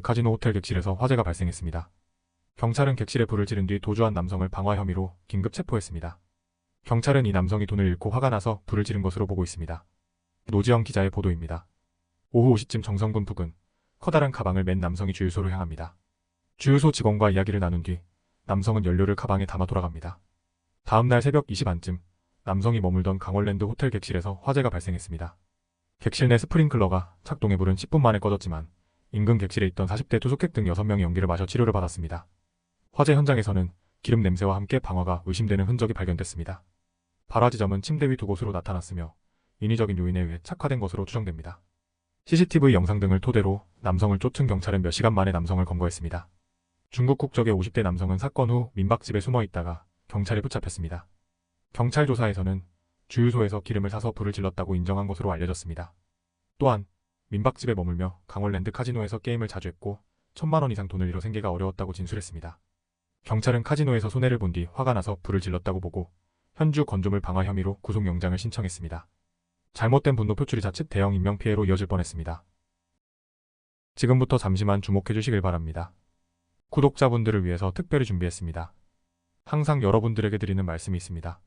카지노 호텔 객실에서 화재가 발생했습니다. 경찰은 객실에 불을 지른 뒤 도주한 남성을 방화 혐의로 긴급 체포했습니다. 경찰은 이 남성이 돈을 잃고 화가 나서 불을 지른 것으로 보고 있습니다. 노지영 기자의 보도입니다. 오후 5시쯤 정성군 부근 커다란 가방을 맨 남성이 주유소로 향합니다. 주유소 직원과 이야기를 나눈 뒤 남성은 연료를 가방에 담아 돌아갑니다. 다음날 새벽 2시 반쯤 남성이 머물던 강원랜드 호텔 객실에서 화재가 발생했습니다. 객실 내 스프링클러가 작동해 불은 10분 만에 꺼졌지만 인근 객실에 있던 40대 투숙객 등 6명이 연기를 마셔 치료를 받았습니다. 화재 현장에서는 기름 냄새와 함께 방화가 의심되는 흔적이 발견됐습니다. 발화 지점은 침대 위 두 곳으로 나타났으며 인위적인 요인에 의해 착화된 것으로 추정됩니다. CCTV 영상 등을 토대로 남성을 쫓은 경찰은 몇 시간 만에 남성을 검거했습니다. 중국 국적의 50대 남성은 사건 후 민박집에 숨어 있다가 경찰에 붙잡혔습니다. 경찰 조사에서는 주유소에서 기름을 사서 불을 질렀다고 인정한 것으로 알려졌습니다. 또한 민박집에 머물며 강원랜드 카지노에서 게임을 자주 했고 천만 원 이상 돈을 잃어 생계가 어려웠다고 진술했습니다. 경찰은 카지노에서 손해를 본 뒤 화가 나서 불을 질렀다고 보고 현주 건조물 방화 혐의로 구속영장을 신청했습니다. 잘못된 분노 표출이 자칫 대형 인명피해로 이어질 뻔했습니다. 지금부터 잠시만 주목해 주시길 바랍니다. 구독자분들을 위해서 특별히 준비했습니다. 항상 여러분들에게 드리는 말씀이 있습니다.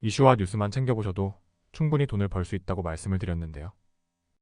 이슈와 뉴스만 챙겨보셔도 충분히 돈을 벌 수 있다고 말씀을 드렸는데요.